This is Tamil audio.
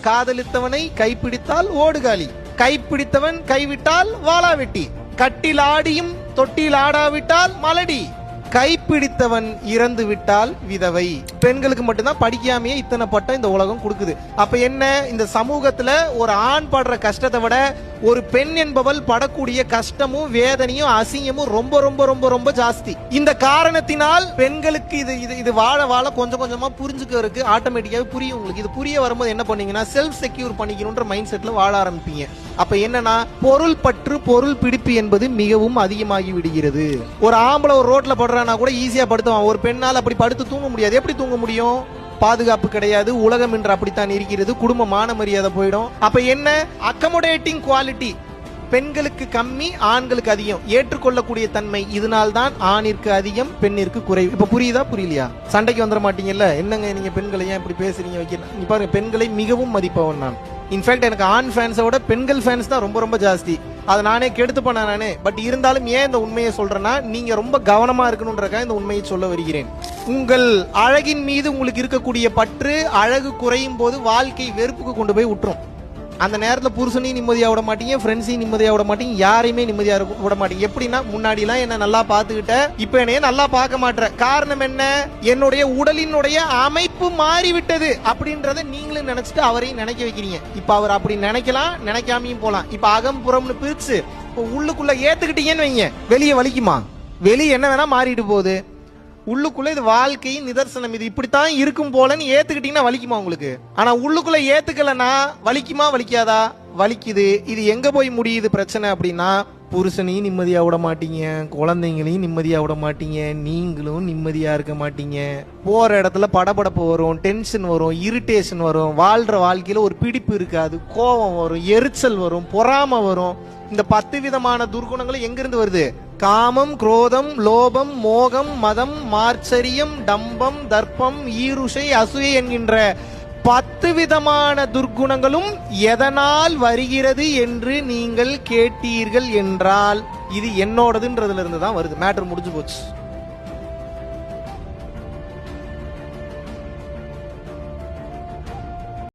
காதலித்தவனை கைப்பிடித்தால் ஓடுகாலி. கைப்பிடித்தவன் கைவிட்டால் வாளாவெட்டி கட்டில் ஆடியும் தொட்டில் ஆடாவிட்டால் மலடி. கைப்பிடித்தவன் இறந்து விட்டால் விதவை. பெண்களுக்கு மட்டும்தான் படிக்காமையே இத்தனை பட்டம் இந்த உலகம் கொடுக்குது. அப்ப என்ன? இந்த சமூகத்துல ஒரு ஆண் படுற கஷ்டத்தை விட ஒரு பெண் என்பவள் படக்கூடிய கஷ்டமும் வேதனையும் அசிங்கமும் ரொம்ப ரொம்ப ரொம்ப ரொம்ப ஜாஸ்தி. இந்த காரணத்தினால் பெண்களுக்கு இது இது இது வாழ வாழ கொஞ்சம் கொஞ்சமா புரிஞ்சுக்கிறதுக்கு ஆட்டோமேட்டிக்காவே புரியும் உங்களுக்கு. இது புரிய வரும்போது என்ன பண்ணீங்கன்னா செல்ஃப் செக்யூர் பண்ணிக்கணும்ன்ற மைண்ட் செட்ல வாழ ஆரம்பிப்பீங்க. அப்ப என்னன்னா பொருள் பற்று பொருள் பிடிப்பு என்பது மிகவும் அதிகமாகி விடுகிறது. ஒரு ஆம்பளை ஒரு ரோட்ல படுக்கிறானா கூட ஈஸியா படுத்துவான். ஒரு பெண்ணால் அப்படி படுத்து தூங்க முடியாது. எப்படி தூங்க முடியும்? பாதுகாப்பு கிடையாது. உலகம் என்று அப்படித்தான் இருக்கிறது. குடும்ப மான மரியாதை போயிடும். அப்ப என்ன? அக்கமோடேட்டிங் குவாலிட்டி பெண்களுக்கு கம்மி ஆண்களுக்கு அதிகம். ஏற்றுக்கொள்ளக்கூடிய தன்மை இதனால் தான் ஆணிற்கு அதிகம் பெண்ணிற்கு குறைவு. இப்ப புரியுதா? புரியலையா? சண்டைக்கு வந்துட மாட்டீங்கல்ல? என்னங்க நீங்க பெண்களை ஏன் இப்படி பேசுறீங்க? வைக்கிறீங்க பாருங்க பெண்களை மிகவும் மதிப்பவன் நான். இன்ஃபேக்ட் எனக்கு ஆண் ஃபேன்ஸை விட பெண்கள் ஃபேன்ஸ் தான் ரொம்ப ரொம்ப ஜாஸ்தி. அதை நானே கெடுத்து பண்ண நானே. பட் இருந்தாலும் ஏன் இந்த உண்மையை சொல்றேன்னா நீங்க ரொம்ப கவனமா இருக்கணுன்றக்காக இந்த உண்மையை சொல்ல வருகிறேன். உங்கள் அழகின் மீது உங்களுக்கு இருக்கக்கூடிய பற்று அழகு குறையும் போது வாழ்க்கை வெறுப்புக்கு கொண்டு போய் விட்டுரும் அந்த நேரத்தில் புருஷனையும் நிம்மதியாக விட மாட்டீங்க ஃப்ரெண்ட்ஸையும் நிம்மதியாக விட மாட்டீங்க யாரையுமே நிம்மதியாக விட மாட்டீங்க. எப்படின்னா முன்னாடிலாம் என்ன நல்லா பார்த்துக்கிட்ட இப்போ என்னைய நல்லா பார்க்க மாட்டேற. காரணம் என்ன? என்னுடைய உடலினுடைய அமைப்பு மாறிவிட்டது அப்படின்றத நீங்களும் நினைச்சிட்டு அவரையும் நினைக்க வைக்கிறீங்க. இப்போ அவர் அப்படி நினைக்கலாம் நினைக்காமையும் போகலாம் இப்போ அகம் புறம்னு பிரிச்சு இப்போ உள்ளுக்குள்ள ஏத்துக்கிட்டீங்கன்னு வைங்க. வெளியே வலிக்குமா? வெளியே என்ன வேணா மாறிட்டு போகுது. உள்ளுக்குள்ள இது வாழ்க்கையின் நிதர்சனம். இது இப்படித்தான் இருக்கும் போலன்னு ஏத்துக்கிட்டீங்கன்னா வலிக்குமா உங்களுக்கு? ஆனா உள்ளுக்குள்ள ஏத்துக்கலனா வலிக்குமா வலிக்காதா? வலிக்குது. இது எங்க போய் முடியுது பிரச்சனை அப்படின்னா புருஷனையும் நிம்மதியா விட மாட்டீங்க குழந்தைங்களையும் நிம்மதியா விட மாட்டீங்க நீங்களும் நிம்மதியா இருக்க மாட்டீங்க. போற இடத்துல படபடப்பு வரும் டென்ஷன் வரும் இரிட்டேஷன் வரும் வாழ்ற வாழ்க்கையில ஒரு பிடிப்பு இருக்காது கோபம் வரும் எரிச்சல் வரும் பொறாமை வரும். இந்த பத்து விதமான துர்குணங்களும் எங்கிருந்து வருது? காமம் குரோதம் லோபம் மோகம் மதம் மார்ச்சரியம் டம்பம் தர்ப்பம் ஈருஷை அசூயை என்கின்ற பத்து விதமான துர்க்குணங்களும் எதனால் வருகிறது என்று நீங்கள் கேட்டீர்கள் என்றால் இது என்னோடதுன்றதுல இருந்து தான் வருது. மேட்டர் முடிஞ்சு போச்சு.